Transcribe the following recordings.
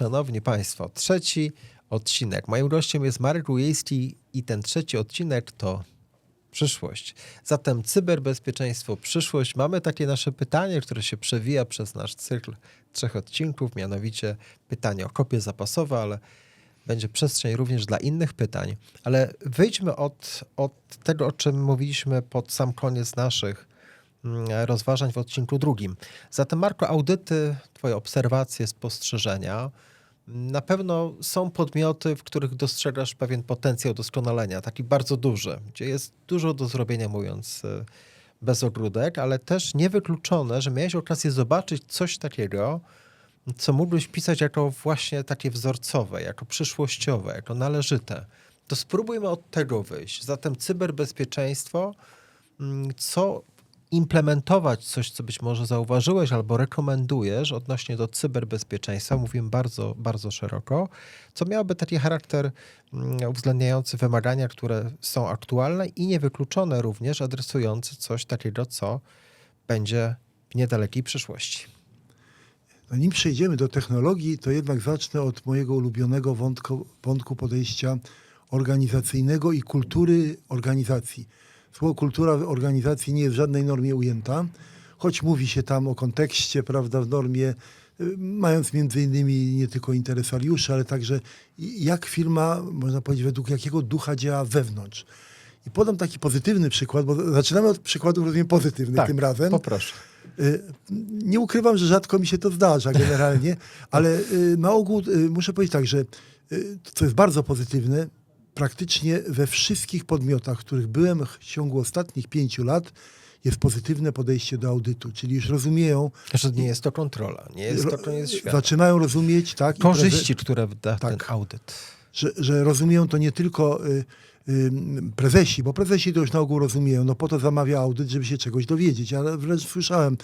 Szanowni Państwo, trzeci odcinek. Moim gościem jest Marek Rujejski i ten trzeci odcinek to przyszłość. Zatem cyberbezpieczeństwo, przyszłość. Mamy takie nasze pytanie, które się przewija przez nasz cykl trzech odcinków, mianowicie pytanie o kopie zapasowe, ale będzie przestrzeń również dla innych pytań. Ale wyjdźmy od, od tego, o czym mówiliśmy pod sam koniec naszych mm, rozważań w odcinku drugim. Zatem, Marko, audyty, Twoje obserwacje, spostrzeżenia. Na pewno są podmioty, w których dostrzegasz pewien potencjał doskonalenia, taki bardzo duży, gdzie jest dużo do zrobienia, mówiąc y, bez ogródek, ale też niewykluczone, że miałeś okazję zobaczyć coś takiego, co mógłbyś pisać jako właśnie takie wzorcowe, jako przyszłościowe, jako należyte. To spróbujmy od tego wyjść. Zatem cyberbezpieczeństwo, mm, co implementować coś, co być może zauważyłeś albo rekomendujesz odnośnie do cyberbezpieczeństwa, mówimy bardzo, bardzo szeroko, co miałoby taki charakter mm, uwzględniający wymagania, które są aktualne i niewykluczone również, adresujące coś takiego, co będzie w niedalekiej przyszłości. Zanim przejdziemy do technologii, to jednak zacznę od mojego ulubionego wątku, wątku podejścia organizacyjnego i kultury organizacji. Słowo kultura w organizacji nie jest w żadnej normie ujęta, choć mówi się tam o kontekście, prawda, w normie, y, mając między innymi nie tylko interesariuszy, ale także jak firma, można powiedzieć, według jakiego ducha działa wewnątrz. I podam taki pozytywny przykład, bo zaczynamy od przykładów, rozumiem, pozytywnych Tak, tym razem. Poproszę. Y, Nie ukrywam, że rzadko mi się to zdarza generalnie, ale y, na ogół muszę powiedzieć tak, że co jest bardzo pozytywne, praktycznie we wszystkich podmiotach, w których byłem w ciągu ostatnich pięciu lat, jest pozytywne podejście do audytu, czyli już rozumieją, Że nie jest to kontrola, nie jest to koniec świata. zaczynają rozumieć, tak, Korzyści, które da Tak. ten audyt. że, że rozumieją to nie tylko y, prezesi, bo prezesi to już na ogół rozumieją, no po to zamawia audyt, żeby się czegoś dowiedzieć, ale wręcz słyszałem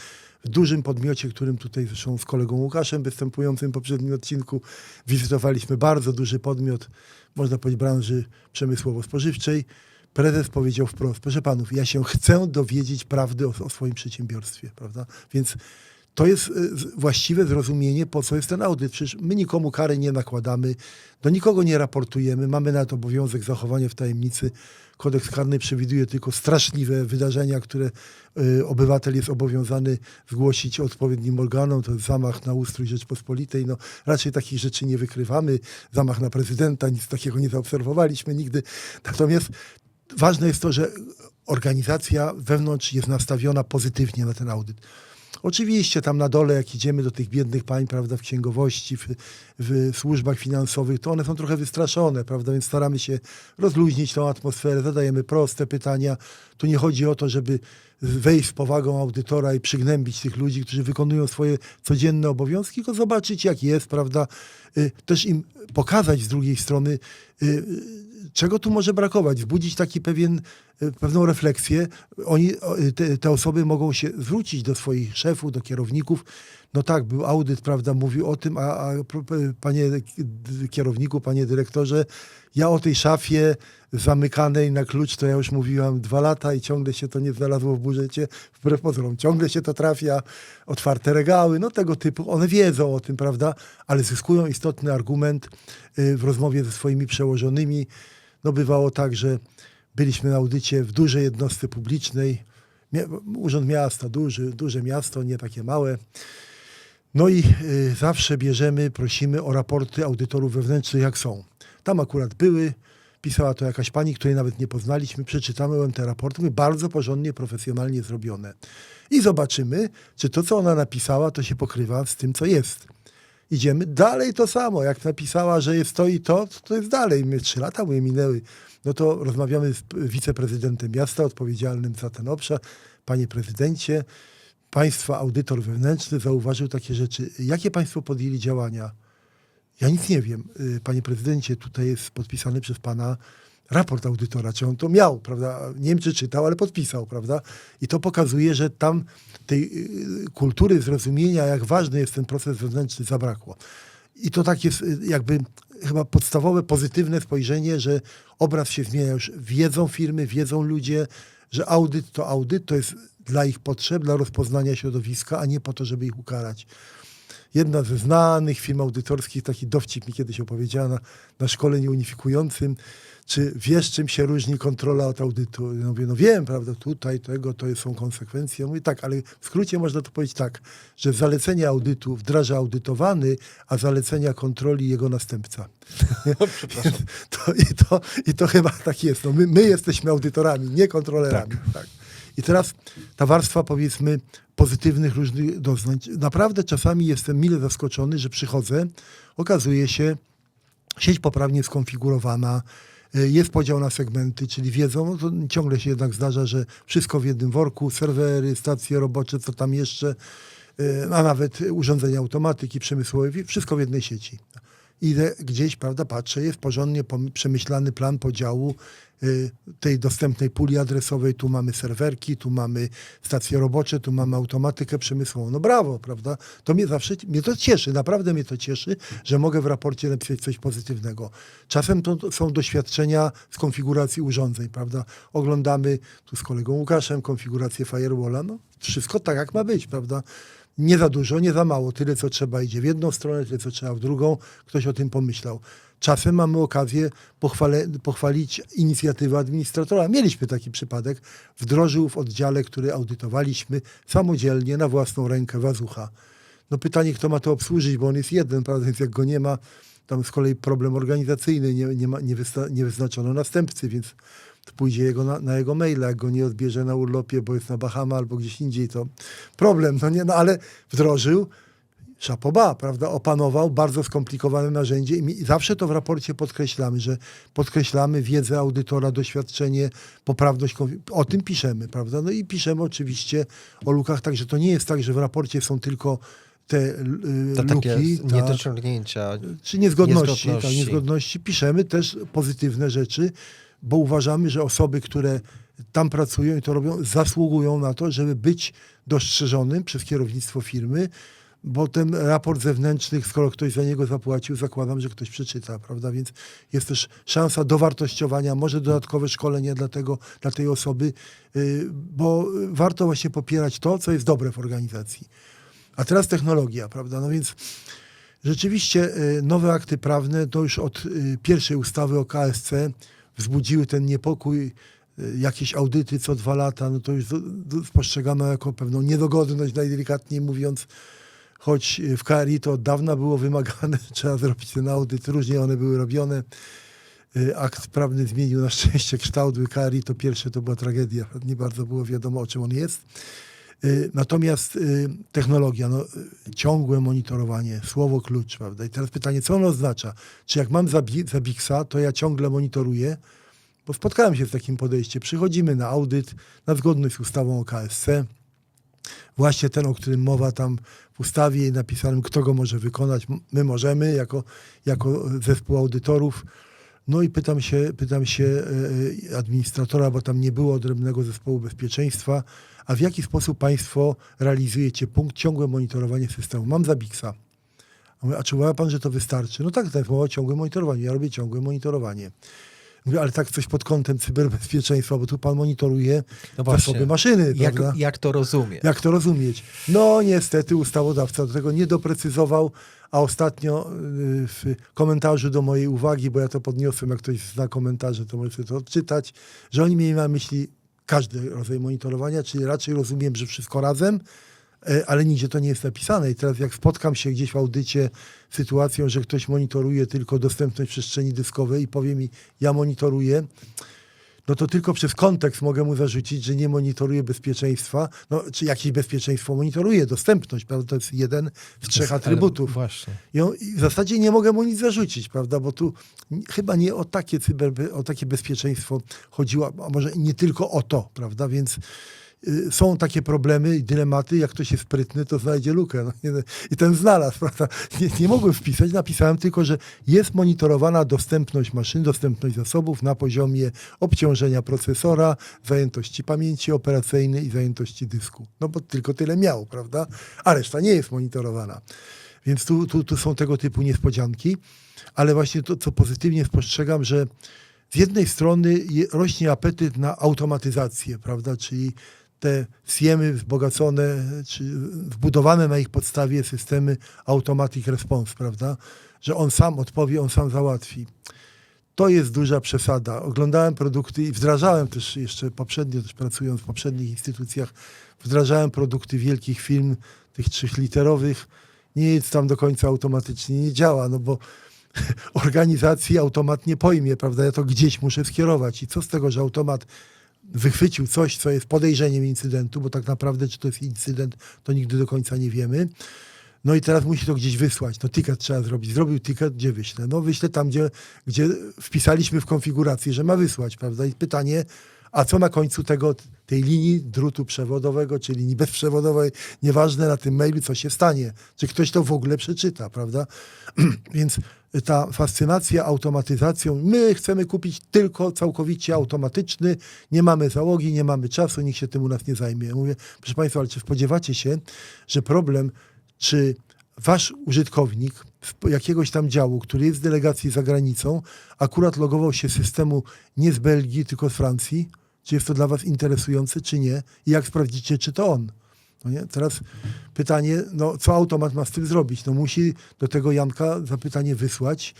w dużym podmiocie, którym tutaj zresztą z kolegą Łukaszem występującym w poprzednim odcinku wizytowaliśmy bardzo duży podmiot, można powiedzieć branży przemysłowo-spożywczej. Prezes powiedział wprost, proszę panów, ja się chcę dowiedzieć prawdy o, o swoim przedsiębiorstwie, prawda? Więc to jest y, właściwe zrozumienie, po co jest ten audyt. Przecież my nikomu kary nie nakładamy, do nikogo nie raportujemy, mamy nawet obowiązek zachowania w tajemnicy. Kodeks karny przewiduje tylko straszliwe wydarzenia, które y, obywatel jest obowiązany zgłosić odpowiednim organom. To jest zamach na ustrój Rzeczpospolitej. No, raczej takich rzeczy nie wykrywamy. Zamach na prezydenta, nic takiego nie zaobserwowaliśmy nigdy. Natomiast ważne jest to, że organizacja wewnątrz jest nastawiona pozytywnie na ten audyt. Oczywiście tam na dole, jak idziemy do tych biednych pań, prawda, w księgowości, w, w służbach finansowych, to one są trochę wystraszone, prawda, więc staramy się rozluźnić tą atmosferę, zadajemy proste pytania. Tu nie chodzi o to, żeby wejść z powagą audytora i przygnębić tych ludzi, którzy wykonują swoje codzienne obowiązki, tylko zobaczyć, jak jest, prawda, y, też im pokazać z drugiej strony, y, czego tu może brakować, wzbudzić taki pewien, y, pewną refleksję. Oni, te, te osoby mogą się zwrócić do swoich szefów, do kierowników. No tak, był audyt, prawda, mówił o tym, a, a p- panie kierowniku, panie dyrektorze, ja o tej szafie zamykanej na klucz, to ja już mówiłam dwa lata i ciągle się to nie znalazło w budżecie, wbrew pozorom. Ciągle się to trafia, otwarte regały, no tego typu. One wiedzą o tym, prawda, ale zyskują istotny argument y, w rozmowie ze swoimi przełożonymi. No bywało tak, że byliśmy na audycie w dużej jednostce publicznej, Urząd Miasta, duży, duże miasto, nie takie małe. No i y, zawsze bierzemy, prosimy o raporty audytorów wewnętrznych, jak są. Tam akurat były, pisała to jakaś pani, której nawet nie poznaliśmy, przeczytamy te raporty, bardzo porządnie, profesjonalnie zrobione. I zobaczymy, czy to, co ona napisała, to się pokrywa z tym, co jest. Idziemy dalej to samo. Jak napisała, że jest to i to, to jest dalej. My trzy lata minęły. No to rozmawiamy z wiceprezydentem miasta odpowiedzialnym za ten obszar. Panie prezydencie, państwa audytor wewnętrzny zauważył takie rzeczy. Jakie państwo podjęli działania? Ja nic nie wiem. Y, Panie prezydencie, tutaj jest podpisany przez pana raport audytora, czy on to miał, prawda? Nie wiem, czy czytał, ale podpisał, prawda? I to pokazuje, że tam tej y, kultury zrozumienia, jak ważny jest ten proces wewnętrzny, zabrakło. I to tak jest y, jakby chyba podstawowe, pozytywne spojrzenie, że obraz się zmienia już. Wiedzą firmy, wiedzą ludzie, że audyt to audyt, to jest dla ich potrzeb, dla rozpoznania środowiska, a nie po to, żeby ich ukarać. Jedna ze znanych firm audytorskich, taki dowcip mi kiedyś opowiedziała na, na szkoleniu unifikującym, czy wiesz, czym się różni kontrola od audytu? Ja mówię, no wiem, prawda, tutaj tego, to są konsekwencje. Ja mówię, tak, ale w skrócie można to powiedzieć tak, że zalecenia audytu wdraża audytowany, a zalecenia kontroli jego następca. Przepraszam. To, i, to, I to chyba tak jest. No, my, my jesteśmy audytorami, nie kontrolerami. Tak. I teraz ta warstwa, powiedzmy, pozytywnych różnych doznań. Naprawdę czasami jestem mile zaskoczony, że przychodzę, okazuje się, sieć poprawnie skonfigurowana, y, jest podział na segmenty, czyli wiedzą, no ciągle się jednak zdarza, że wszystko w jednym worku, serwery, stacje robocze, co tam jeszcze, y, a nawet urządzenia automatyki przemysłowe, wszystko w jednej sieci. Idę gdzieś, prawda, patrzę, jest porządnie przemyślany plan podziału tej dostępnej puli adresowej. Tu mamy serwerki, tu mamy stacje robocze, tu mamy automatykę przemysłową. No brawo, prawda? To mnie zawsze, mnie to cieszy, naprawdę mnie to cieszy, że mogę w raporcie napisać coś pozytywnego. Czasem to są doświadczenia z konfiguracji urządzeń, prawda? Oglądamy tu z kolegą Łukaszem konfigurację firewalla, no wszystko tak jak ma być, prawda? Nie za dużo, nie za mało. Tyle, co trzeba idzie w jedną stronę, tyle, co trzeba w drugą. Ktoś o tym pomyślał. Czasem mamy okazję pochwale, pochwalić inicjatywę administratora. Mieliśmy taki przypadek. Wdrożył w oddziale, który audytowaliśmy, samodzielnie, na własną rękę Wazucha. No pytanie, kto ma to obsłużyć, bo on jest jeden, prawda? Więc jak go nie ma, tam z kolei problem organizacyjny, nie, nie, ma, nie, wysta, nie wyznaczono następcy, więc pójdzie jego na, na jego maila, jak go nie odbierze na urlopie, bo jest na Bahama albo gdzieś indziej, to problem, no nie, no ale wdrożył, szapoba, prawda, opanował bardzo skomplikowane narzędzie i zawsze to w raporcie podkreślamy, że podkreślamy wiedzę audytora, doświadczenie, poprawność, o tym piszemy, prawda, no i piszemy oczywiście o lukach, także to nie jest tak, że w raporcie są tylko te y, To luki, tak, niedociągnięcia. czy niezgodności, Niezgodności. Tak, niezgodności. Piszemy też pozytywne rzeczy, bo uważamy, że osoby, które tam pracują i to robią, zasługują na to, żeby być dostrzeżonym przez kierownictwo firmy, bo ten raport zewnętrzny, skoro ktoś za niego zapłacił, zakładam, że ktoś przeczyta, prawda? Więc jest też szansa dowartościowania, może dodatkowe szkolenie dla, tego, dla tej osoby, yy, bo warto właśnie popierać to, co jest dobre w organizacji. A teraz technologia, prawda? No więc rzeczywiście y, nowe akty prawne to już od y, pierwszej ustawy o KSC wzbudziły ten niepokój, y, jakieś audyty co dwa lata, no to już do, do, postrzegano jako pewną niedogodność, najdelikatniej mówiąc, choć w KRI to od dawna było wymagane, trzeba zrobić ten audyt, różnie one były robione. Y, Akt prawny zmienił na szczęście kształt KRI, to pierwsze to była tragedia, nie bardzo było wiadomo o czym on jest. Y, Natomiast y, technologia, no, ciągłe monitorowanie, słowo klucz, prawda? I teraz pytanie, co ono oznacza? Czy jak mam zabi- Zabixa, to ja ciągle monitoruję? Bo spotkałem się z takim podejściem. Przychodzimy na audyt, na zgodność z ustawą o KSC, właśnie ten, o którym mowa tam w ustawie napisanym, kto go może wykonać. My możemy, jako, jako zespół audytorów. No i pytam się, pytam się e, administratora, bo tam nie było odrębnego zespołu bezpieczeństwa, a w jaki sposób państwo realizujecie punkt ciągłe monitorowanie systemu? Mam Zabixa. A A czy uważa pan, że to wystarczy? No tak, to jest mowa o ciągłym monitorowanie. Ja robię ciągłe monitorowanie. Mówię, ale tak coś pod kątem cyberbezpieczeństwa, bo tu pan monitoruje No właśnie. zasoby maszyny, Jak, prawda? jak to rozumie? Jak to rozumieć? No niestety ustawodawca do tego nie doprecyzował, a ostatnio y, w komentarzu do mojej uwagi, bo ja to podniosłem, jak ktoś zna komentarze, to może to odczytać, że oni mieli na myśli każdy rodzaj monitorowania, czyli raczej rozumiem, że wszystko razem, ale nigdzie to nie jest napisane. I teraz jak spotkam się gdzieś w audycie z sytuacją, że ktoś monitoruje tylko dostępność przestrzeni dyskowej i powie mi, ja monitoruję, no to tylko przez kontekst mogę mu zarzucić, że nie monitoruje bezpieczeństwa. No, czy jakieś bezpieczeństwo monitoruje, dostępność, prawda? To jest jeden z trzech atrybutów. Właśnie. I, on, I w zasadzie nie mogę mu nic zarzucić, prawda? Bo tu chyba nie o takie cyber, o takie bezpieczeństwo chodziło, a może nie tylko o to, prawda? Więc są takie problemy i dylematy, jak ktoś jest sprytny, to znajdzie lukę. No, I ten znalazł, prawda? Nie, nie mogłem wpisać, napisałem tylko, że jest monitorowana dostępność maszyn, dostępność zasobów na poziomie obciążenia procesora, zajętości pamięci operacyjnej i zajętości dysku. No bo tylko tyle miał, prawda? A reszta nie jest monitorowana. Więc tu, tu, tu są tego typu niespodzianki, ale właśnie to, co pozytywnie spostrzegam, że z jednej strony rośnie apetyt na automatyzację, prawda, czyli te siemy wzbogacone, czy wbudowane na ich podstawie systemy automatic response, prawda? Że on sam odpowie, on sam załatwi. To jest duża przesada. Oglądałem produkty i wdrażałem też jeszcze poprzednio, też pracując w poprzednich instytucjach, wdrażałem produkty wielkich firm, tych trzyliterowych. Nie jest tam do końca automatycznie, nie działa, no bo organizacji automat nie pojmie, prawda? Ja to gdzieś muszę skierować. I co z tego, że automat wychwycił coś, co jest podejrzeniem incydentu, bo tak naprawdę, czy to jest incydent, to nigdy do końca nie wiemy. No i teraz musi to gdzieś wysłać. No ticket trzeba zrobić. Zrobił ticket, gdzie wyślę? No wyślę tam, gdzie, gdzie wpisaliśmy w konfiguracji, że ma wysłać, prawda? I pytanie, a co na końcu tego, tej linii drutu przewodowego, czy linii bezprzewodowej, nieważne na tym mailu, co się stanie, czy ktoś to w ogóle przeczyta, prawda? Więc ta fascynacja automatyzacją, my chcemy kupić tylko całkowicie automatyczny, nie mamy załogi, nie mamy czasu, nikt się tym u nas nie zajmie. Mówię, proszę Państwa, ale czy spodziewacie się, że problem, czy wasz użytkownik z jakiegoś tam działu, który jest w delegacji za granicą, akurat logował się z systemu nie z Belgii, tylko z Francji? Czy jest to dla was interesujące, czy nie? I jak sprawdzicie, czy to on? No nie? Teraz pytanie, no, co automat ma z tym zrobić? No, musi do tego Janka zapytanie wysłać,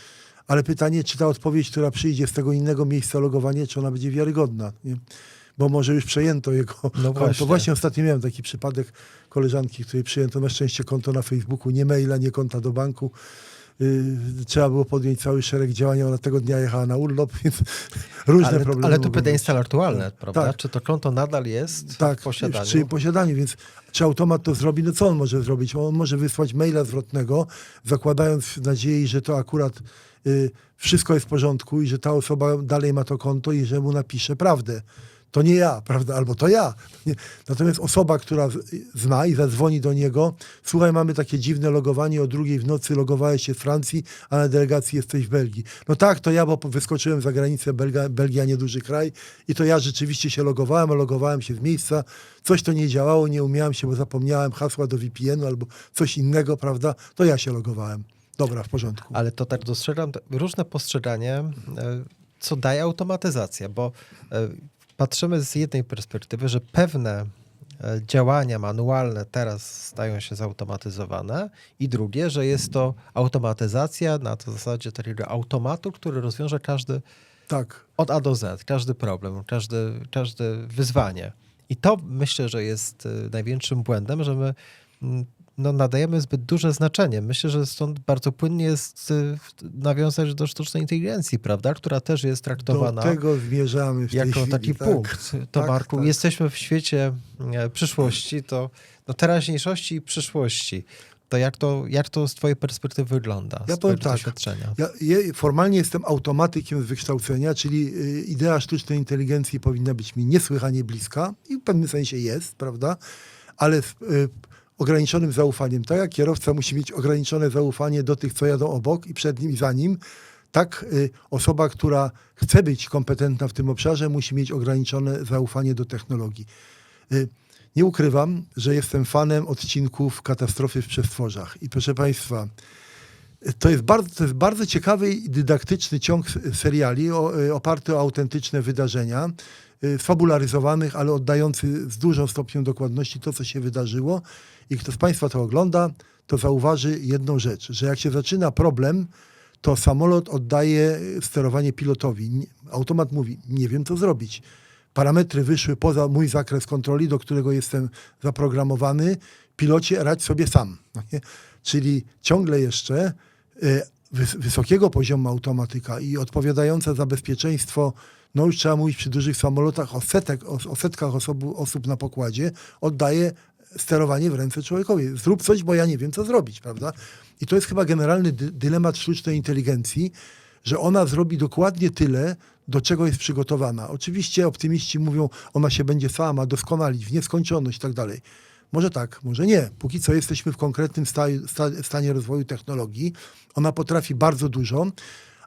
ale pytanie, czy ta odpowiedź, która przyjdzie z tego innego miejsca logowania, czy ona będzie wiarygodna? Nie? Bo może już przejęto jego konto. właśnie. Właśnie ostatnio miałem taki przypadek koleżanki, której przyjęto na szczęście konto na Facebooku, nie maila, nie konta do banku. Yy, trzeba było podjąć cały szereg działań, ona tego dnia jechała na urlop, więc różne Ale, problemy. ale to pytanie być. intelektualne, prawda? Tak. Czy to konto nadal jest tak, w posiadaniu? w czyim posiadaniu, więc czy automat to zrobi, no co on może zrobić? On może wysłać maila zwrotnego, zakładając w nadziei, że to akurat y, wszystko jest w porządku i że ta osoba dalej ma to konto i że mu napisze prawdę. To nie ja, prawda? Albo to ja. Nie. Natomiast osoba, która zna i zadzwoni do niego, słuchaj, mamy takie dziwne logowanie, o drugiej w nocy logowałeś się z Francji, a na delegacji jesteś w Belgii. No tak, to ja, bo wyskoczyłem za granicę, Belga, Belgia nieduży kraj i to ja rzeczywiście się logowałem, logowałem się z miejsca, coś to nie działało, nie umiałem się, bo zapomniałem hasła do VPN-u albo coś innego, prawda? To ja się logowałem. Dobra, w porządku. Ale to tak dostrzegam różne postrzeganie, e, co daje automatyzacja, bo e, patrzymy z jednej perspektywy, że pewne e, działania manualne teraz stają się zautomatyzowane i drugie, że jest to automatyzacja na to zasadzie takiego automatu, który rozwiąże każdy Tak. od A do Z, każdy problem, każde, każde wyzwanie. I to myślę, że jest y, największym błędem, że my no, nadajemy zbyt duże znaczenie. Myślę, że stąd bardzo płynnie jest y, nawiązać do sztucznej inteligencji, prawda, która też jest Do traktowana tego zmierzamy jako chwili. taki tak. punkt. To Tak, Marku, tak. jesteśmy w świecie e, przyszłości, to no, teraźniejszości i przyszłości. To jak, to jak to z twojej perspektywy wygląda? Ja powiem tak. Ja formalnie jestem automatykiem z wykształcenia, czyli y, idea sztucznej inteligencji powinna być mi niesłychanie bliska i w pewnym sensie jest, prawda? Ale y, ograniczonym zaufaniem. Tak jak kierowca musi mieć ograniczone zaufanie do tych, co jadą obok i przed nim i za nim, tak y, osoba, która chce być kompetentna w tym obszarze, musi mieć ograniczone zaufanie do technologii. Y, Nie ukrywam, że jestem fanem odcinków katastrofy w przestworzach. I proszę Państwa, to jest bardzo, to jest bardzo ciekawy i dydaktyczny ciąg seriali o, y, oparty o autentyczne wydarzenia, sfabularyzowanych, ale oddający z dużą stopnią dokładności to, co się wydarzyło. I kto z Państwa to ogląda, to zauważy jedną rzecz, że jak się zaczyna problem, to samolot oddaje y, sterowanie pilotowi. Automat mówi, nie wiem co zrobić. Parametry wyszły poza mój zakres kontroli, do którego jestem zaprogramowany. Pilocie, radź sobie sam. No? Czyli ciągle jeszcze y, wys- wysokiego poziomu automatyka i odpowiadająca za bezpieczeństwo, no już trzeba mówić przy dużych samolotach o, setek, o, o setkach osobu, osób na pokładzie, oddaje sterowanie w ręce człowiekowi. Zrób coś, bo ja nie wiem, co zrobić, prawda? I to jest chyba generalny dy, dylemat sztucznej inteligencji, że ona zrobi dokładnie tyle, do czego jest przygotowana. Oczywiście optymiści mówią, ona się będzie sama doskonalić w nieskończoność i tak dalej. Może tak, może nie. Póki co jesteśmy w konkretnym sta, sta, stanie rozwoju technologii. Ona potrafi bardzo dużo,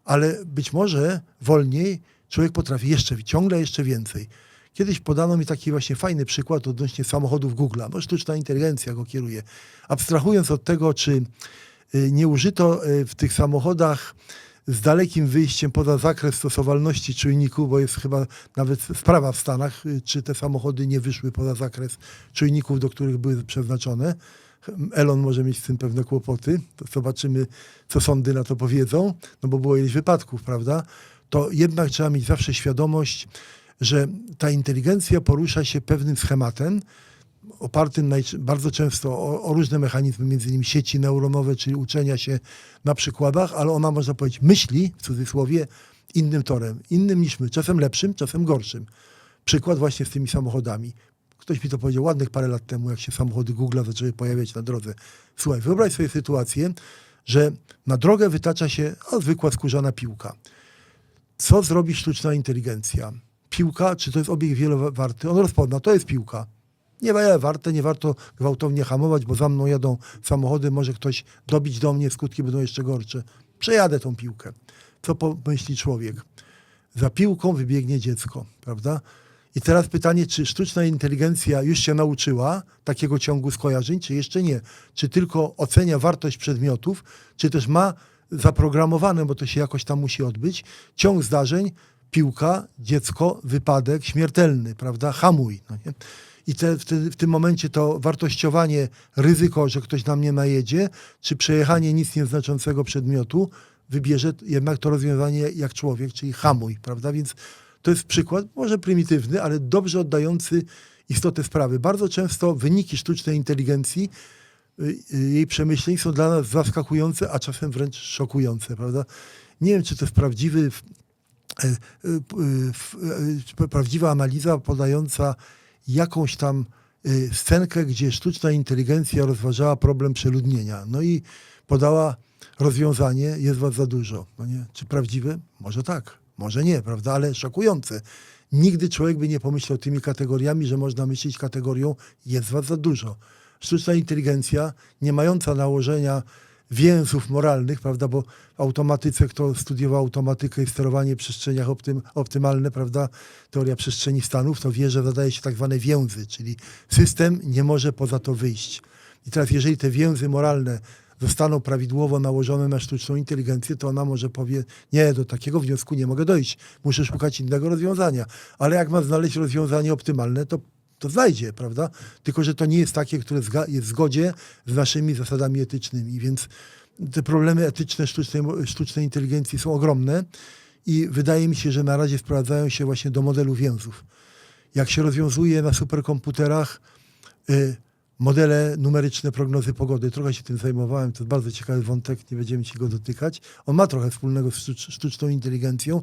ale być może wolniej człowiek potrafi jeszcze, ciągle jeszcze więcej. Kiedyś podano mi taki właśnie fajny przykład odnośnie samochodów Google'a, bo sztuczna inteligencja go kieruje. Abstrahując od tego, czy y, nie użyto y, w tych samochodach z dalekim wyjściem poza zakres stosowalności czujników, bo jest chyba nawet sprawa w Stanach, y, czy te samochody nie wyszły poza zakres czujników, do których były przeznaczone. Elon może mieć z tym pewne kłopoty. To zobaczymy, co sądy na to powiedzą, no bo było ileś wypadków, prawda? To jednak trzeba mieć zawsze świadomość, że ta inteligencja porusza się pewnym schematem, opartym bardzo często o, o różne mechanizmy, między innymi sieci neuronowe, czyli uczenia się na przykładach, ale ona, można powiedzieć, myśli, w cudzysłowie, innym torem, innym niż my, czasem lepszym, czasem gorszym. Przykład właśnie z tymi samochodami. Ktoś mi to powiedział ładnych parę lat temu, jak się samochody Google zaczęły pojawiać na drodze. Słuchaj, wyobraź sobie sytuację, że na drogę wytacza się o, zwykła skórzana piłka. Co zrobi sztuczna inteligencja? Piłka, czy to jest obiekt wielowarty? On rozpozna, to jest piłka. Nie ma warte, nie warto gwałtownie hamować, bo za mną jadą samochody, może ktoś dobić do mnie, skutki będą jeszcze gorsze. Przejadę tą piłkę. Co pomyśli człowiek? Za piłką wybiegnie dziecko, prawda? I teraz pytanie, czy sztuczna inteligencja już się nauczyła takiego ciągu skojarzeń, czy jeszcze nie? Czy tylko ocenia wartość przedmiotów, czy też ma zaprogramowane, bo to się jakoś tam musi odbyć, ciąg zdarzeń, piłka, dziecko, wypadek, śmiertelny, prawda? Hamuj. No nie? I te, w, te, w tym momencie to wartościowanie ryzyko, że ktoś na mnie najedzie, czy przejechanie nic nieznaczącego przedmiotu, wybierze jednak to rozwiązanie jak człowiek, czyli hamuj, prawda? Więc to jest przykład, może prymitywny, ale dobrze oddający istotę sprawy. Bardzo często wyniki sztucznej inteligencji, y, y, jej przemyśleń są dla nas zaskakujące, a czasem wręcz szokujące, prawda? Nie wiem, czy to jest prawdziwy, e, e, e, prawdziwa analiza podająca jakąś tam y, scenkę, gdzie sztuczna inteligencja rozważała problem przeludnienia. No i podała rozwiązanie, jest was za dużo. No nie? Czy prawdziwe? Może tak, może nie, prawda? Ale szokujące. Nigdy człowiek by nie pomyślał tymi kategoriami, że można myśleć kategorią jest was za dużo. Sztuczna inteligencja, nie mająca nałożenia więzów moralnych, prawda, bo w automatyce, kto studiował automatykę i sterowanie w przestrzeniach optym, optymalne, prawda, teoria przestrzeni stanów, to wie, że zadaje się tak zwane więzy, czyli system nie może poza to wyjść. I teraz, jeżeli te więzy moralne zostaną prawidłowo nałożone na sztuczną inteligencję, to ona może powie, nie, do takiego wniosku nie mogę dojść, muszę szukać innego rozwiązania. Ale jak ma znaleźć rozwiązanie optymalne, to to znajdzie, prawda? Tylko, że to nie jest takie, które jest w zgodzie z naszymi zasadami etycznymi, więc te problemy etyczne sztucznej, sztucznej inteligencji są ogromne i wydaje mi się, że na razie sprowadzają się właśnie do modelu więzów. Jak się rozwiązuje na superkomputerach y, modele numeryczne prognozy pogody, trochę się tym zajmowałem, to jest bardzo ciekawy wątek, nie będziemy się go dotykać. On ma trochę wspólnego z sztucz- sztuczną inteligencją.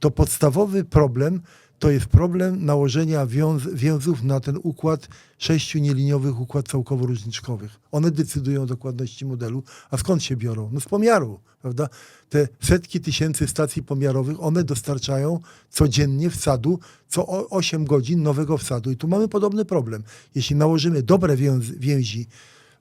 To podstawowy problem to jest problem nałożenia wiąz, więzów na ten układ sześciu nieliniowych układ całkowo-różniczkowych. One decydują o dokładności modelu. A skąd się biorą? No z pomiaru, prawda? Te setki tysięcy stacji pomiarowych, one dostarczają codziennie wsadu, co o 8 godzin nowego wsadu. I tu mamy podobny problem. Jeśli nałożymy dobre więz, więzi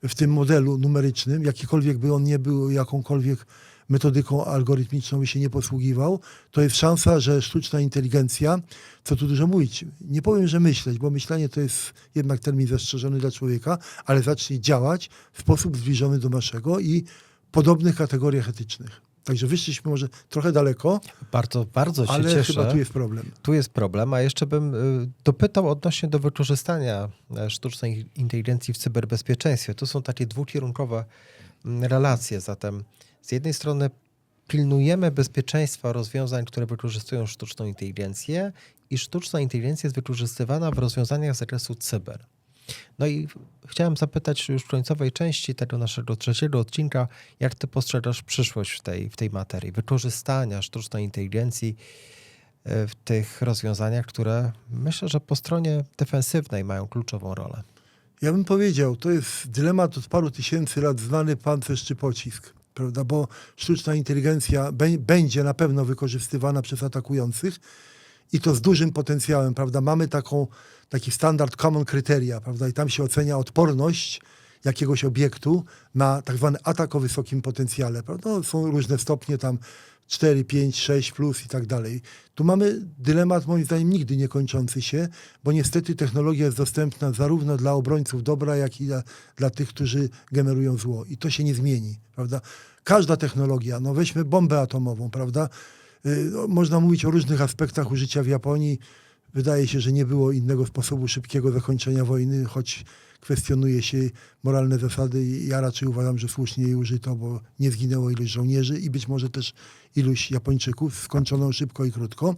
w tym modelu numerycznym, jakikolwiek by on nie był, jakąkolwiek metodyką algorytmiczną by się nie posługiwał, to jest szansa, że sztuczna inteligencja, co tu dużo mówić, nie powiem, że myśleć, bo myślenie to jest jednak termin zastrzeżony dla człowieka, ale zacznie działać w sposób zbliżony do naszego i podobnych kategoriach etycznych. Także wyszliśmy może trochę daleko, Bardzo, bardzo się ale cieszę. chyba tu jest problem. Tu jest problem, a jeszcze bym y, dopytał odnośnie do wykorzystania e, sztucznej inteligencji w cyberbezpieczeństwie. Tu są takie dwukierunkowe mm, relacje, zatem z jednej strony pilnujemy bezpieczeństwa rozwiązań, które wykorzystują sztuczną inteligencję i sztuczna inteligencja jest wykorzystywana w rozwiązaniach z zakresu cyber. No i chciałem zapytać już w końcowej części tego naszego trzeciego odcinka, jak ty postrzegasz przyszłość w tej, w tej materii, wykorzystania sztucznej inteligencji e, w tych rozwiązaniach, które myślę, że po stronie defensywnej mają kluczową rolę. Ja bym powiedział, to jest dylemat od paru tysięcy lat znany pancerz czy pocisk, prawda? Bo sztuczna inteligencja bę- będzie na pewno wykorzystywana przez atakujących i to z dużym potencjałem, prawda? Mamy taką, taki standard common kryteria, prawda? I tam się ocenia odporność jakiegoś obiektu na tak zwany atak o wysokim potencjale, prawda? No, są różne stopnie tam 4, 5, 6 plus i tak dalej. Tu mamy dylemat moim zdaniem nigdy niekończący się, bo niestety technologia jest dostępna zarówno dla obrońców dobra, jak i dla, dla tych, którzy generują zło. I to się nie zmieni, prawda? Każda technologia, no weźmy bombę atomową, prawda? Y, no, Można mówić o różnych aspektach użycia w Japonii. Wydaje się, że nie było innego sposobu szybkiego zakończenia wojny, choć kwestionuje się moralne zasady. Ja raczej uważam, że słusznie jej użyto, bo nie zginęło iluś żołnierzy i być może też iluś Japończyków. Skończono szybko i krótko.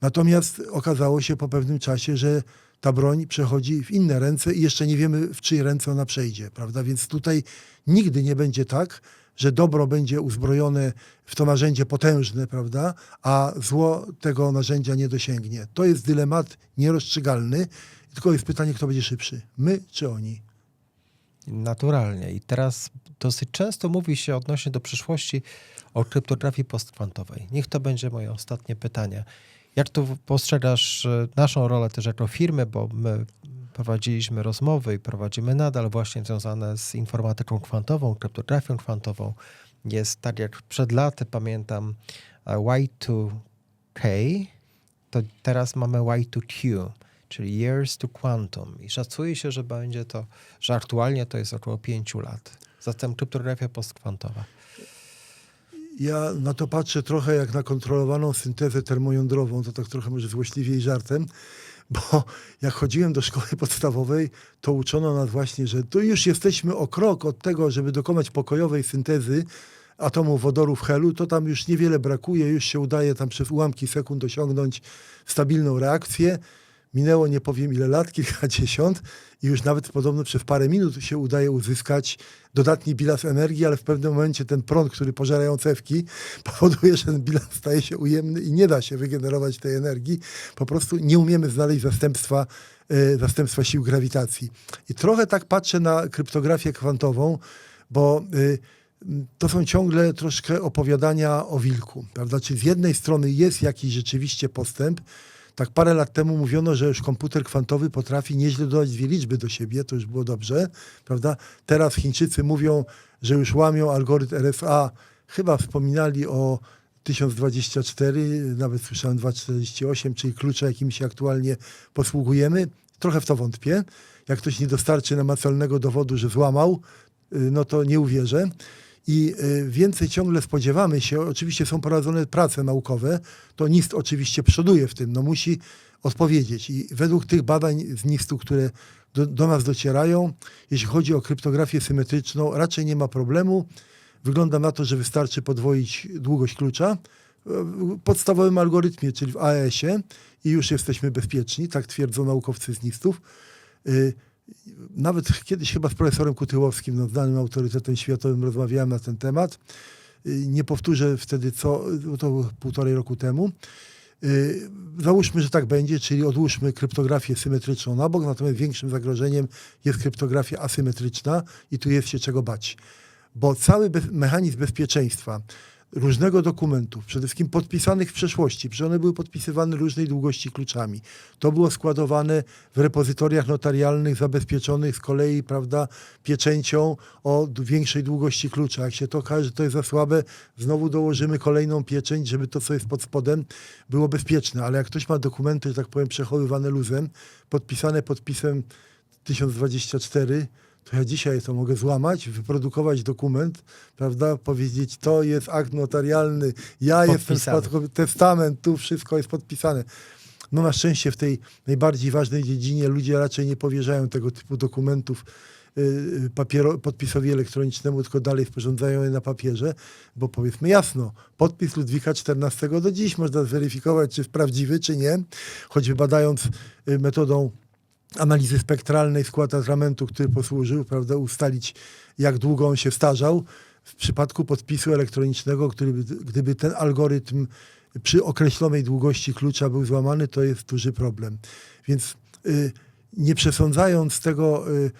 Natomiast okazało się po pewnym czasie, że ta broń przechodzi w inne ręce i jeszcze nie wiemy, w czyje ręce ona przejdzie, prawda? Więc tutaj nigdy nie będzie tak, że dobro będzie uzbrojone w to narzędzie potężne, prawda, a zło tego narzędzia nie dosięgnie. To jest dylemat nierozstrzygalny, tylko jest pytanie, kto będzie szybszy, my czy oni. Naturalnie. I teraz dosyć często mówi się odnośnie do przyszłości o kryptografii postkwantowej. Niech to będzie moje ostatnie pytanie. Jak tu postrzegasz e, naszą rolę też jako firmy, bo my prowadziliśmy rozmowy i prowadzimy nadal właśnie związane z informatyką kwantową, kryptografią kwantową. Jest tak jak przed laty, pamiętam, e, Y2K, to teraz mamy Y2Q, czyli Years to Quantum. I szacuje się, że będzie to, że aktualnie to jest około 5 lat. Zatem kryptografia postkwantowa. Ja na to patrzę trochę jak na kontrolowaną syntezę termojądrową, to tak trochę może złośliwie i żartem, bo jak chodziłem do szkoły podstawowej, to uczono nas właśnie, że tu już jesteśmy o krok od tego, żeby dokonać pokojowej syntezy atomu wodoru w helu, to tam już niewiele brakuje, już się udaje tam przez ułamki sekund osiągnąć stabilną reakcję. Minęło nie powiem ile lat, kilkadziesiąt i już nawet podobno przez parę minut się udaje uzyskać dodatni bilans energii, ale w pewnym momencie ten prąd, który pożerają cewki, powoduje, że ten bilans staje się ujemny i nie da się wygenerować tej energii. Po prostu nie umiemy znaleźć zastępstwa, e, zastępstwa sił grawitacji. I trochę tak patrzę na kryptografię kwantową, bo y, to są ciągle troszkę opowiadania o wilku, prawda? Czy z jednej strony jest jakiś rzeczywiście postęp, tak parę lat temu mówiono, że już komputer kwantowy potrafi nieźle dodać dwie liczby do siebie, to już było dobrze, prawda? Teraz Chińczycy mówią, że już łamią algorytm RSA. Chyba wspominali o 1024, nawet słyszałem 248, czyli klucze, jakimi się aktualnie posługujemy. Trochę w to wątpię. Jak ktoś nie dostarczy namacalnego dowodu, że złamał, y, no to nie uwierzę. I y, więcej ciągle spodziewamy się, oczywiście są prowadzone prace naukowe, to NIST oczywiście przoduje w tym, no musi odpowiedzieć. I według tych badań z NIST-u, które do, do nas docierają, jeśli chodzi o kryptografię symetryczną, raczej nie ma problemu. Wygląda na to, że wystarczy podwoić długość klucza w podstawowym algorytmie, czyli w AES-ie i już jesteśmy bezpieczni, tak twierdzą naukowcy z NIST-ów. Nawet kiedyś chyba z profesorem Kutyłowskim, no, znanym autorytetem światowym, rozmawiałem na ten temat. Y, Nie powtórzę wtedy co, to półtorej roku temu. Y, Załóżmy, że tak będzie, czyli odłóżmy kryptografię symetryczną na bok, natomiast większym zagrożeniem jest kryptografia asymetryczna i tu jest się czego bać. Bo cały mechanizm bezpieczeństwa różnego dokumentów, przede wszystkim podpisanych w przeszłości, przecież one były podpisywane różnej długości kluczami. To było składowane w repozytoriach notarialnych zabezpieczonych z kolei, prawda, pieczęcią o większej długości klucza. Jak się to okaże, że to jest za słabe, znowu dołożymy kolejną pieczęć, żeby to, co jest pod spodem, było bezpieczne. Ale jak ktoś ma dokumenty, że tak powiem, przechowywane luzem, podpisane podpisem 1024, to ja dzisiaj to mogę złamać, wyprodukować dokument, prawda, powiedzieć, to jest akt notarialny, ja jestem Podpisany. spadkowy, testament, tu wszystko jest podpisane. No na szczęście w tej najbardziej ważnej dziedzinie ludzie raczej nie powierzają tego typu dokumentów y, papiero, podpisowi elektronicznemu, tylko dalej sporządzają je na papierze, bo powiedzmy jasno, podpis Ludwika XIV do dziś można zweryfikować, czy jest prawdziwy, czy nie, choćby badając y, metodą analizy spektralnej skład atramentu, który posłużył, prawda, ustalić jak długo on się starzał. W przypadku podpisu elektronicznego, który, by- gdyby ten algorytm przy określonej długości klucza był złamany, to jest duży problem. Więc y, nie przesądzając tego, y,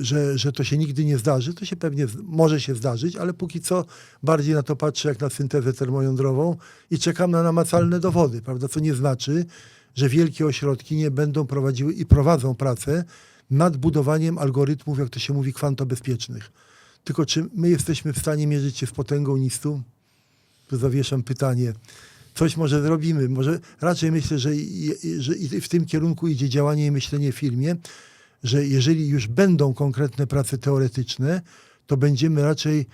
że, że to się nigdy nie zdarzy, to się pewnie może się zdarzyć, ale póki co bardziej na to patrzę jak na syntezę termojądrową i czekam na namacalne dowody, prawda? Co nie znaczy, że wielkie ośrodki nie będą prowadziły i prowadzą pracę nad budowaniem algorytmów, jak to się mówi, kwantobezpiecznych. Tylko czy my jesteśmy w stanie mierzyć się z potęgą NIST-u? tu zawieszam pytanie. Coś może zrobimy, może raczej myślę, że, że w tym kierunku idzie działanie i myślenie w firmie, że jeżeli już będą konkretne prace teoretyczne, to będziemy raczej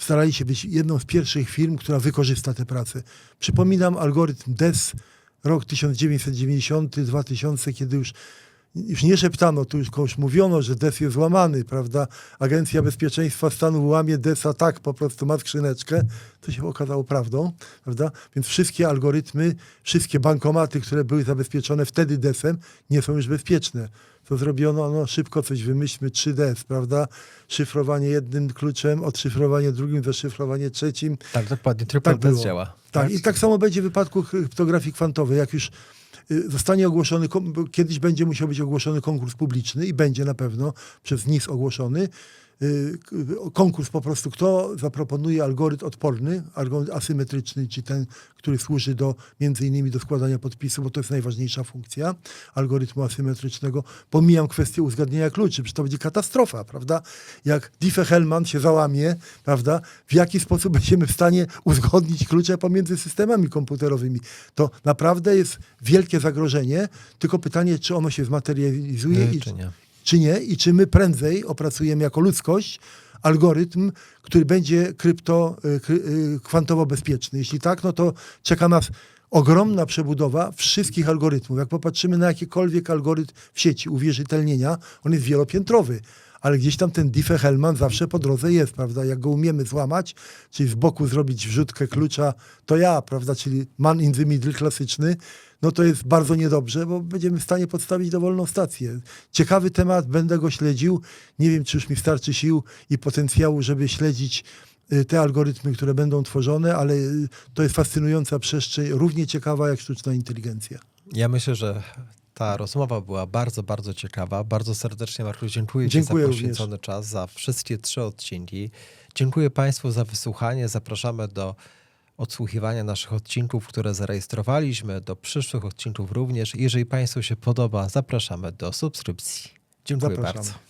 starali się być jedną z pierwszych firm, która wykorzysta te prace. Przypominam algorytm DES, rok 1990-2000, kiedy już już nie szeptano, tu już komuś mówiono, że DES jest łamany, prawda? Agencja Bezpieczeństwa Stanu łamie DES-a tak, po prostu ma skrzyneczkę. To się okazało prawdą, prawda? Więc wszystkie algorytmy, wszystkie bankomaty, które były zabezpieczone wtedy DES-em, nie są już bezpieczne. Co zrobiono? No szybko coś wymyślmy, 3DS, prawda? Szyfrowanie jednym kluczem, odszyfrowanie drugim, zaszyfrowanie trzecim. Tak, dokładnie. Triple Tak tak było. działa. Tak, i tak samo będzie w wypadku kryptografii kwantowej. Jak już zostanie ogłoszony, kiedyś będzie musiał być ogłoszony konkurs publiczny i będzie na pewno przez NIS ogłoszony. Y, Konkurs po prostu, kto zaproponuje algorytm odporny, algorytm asymetryczny, czy ten, który służy do między innymi do składania podpisu, bo to jest najważniejsza funkcja algorytmu asymetrycznego. Pomijam kwestię uzgadnienia kluczy, przecież to będzie katastrofa, prawda? Jak Diffie-Hellman się załamie, prawda? W jaki sposób będziemy w stanie uzgodnić klucze pomiędzy systemami komputerowymi? To naprawdę jest wielkie zagrożenie, tylko pytanie, czy ono się zmaterializuje Nie, i, czy nie. Czy nie i czy my prędzej opracujemy jako ludzkość algorytm, który będzie krypto, y, y, kwantowo bezpieczny. Jeśli tak, no to czeka nas ogromna przebudowa wszystkich algorytmów. Jak popatrzymy na jakikolwiek algorytm w sieci uwierzytelnienia, on jest wielopiętrowy. Ale gdzieś tam ten Diffie-Hellman zawsze po drodze jest, prawda? Jak go umiemy złamać, czyli z boku zrobić wrzutkę klucza, to ja, prawda? Czyli man in the middle klasyczny, no to jest bardzo niedobrze, bo będziemy w stanie podstawić dowolną stację. Ciekawy temat, będę go śledził. Nie wiem, czy już mi starczy sił i potencjału, żeby śledzić y, te algorytmy, które będą tworzone, ale y, to jest fascynująca przestrzeń, równie ciekawa jak sztuczna inteligencja. Ja myślę, że ta rozmowa była bardzo, bardzo ciekawa. Bardzo serdecznie, Marku, dziękuję, Dziękuję Ci za również. poświęcony czas, za wszystkie trzy odcinki. Dziękuję Państwu za wysłuchanie. Zapraszamy do odsłuchiwania naszych odcinków, które zarejestrowaliśmy, do przyszłych odcinków również. Jeżeli Państwu się podoba, zapraszamy do subskrypcji. Dziękuję Zapraszamy. bardzo.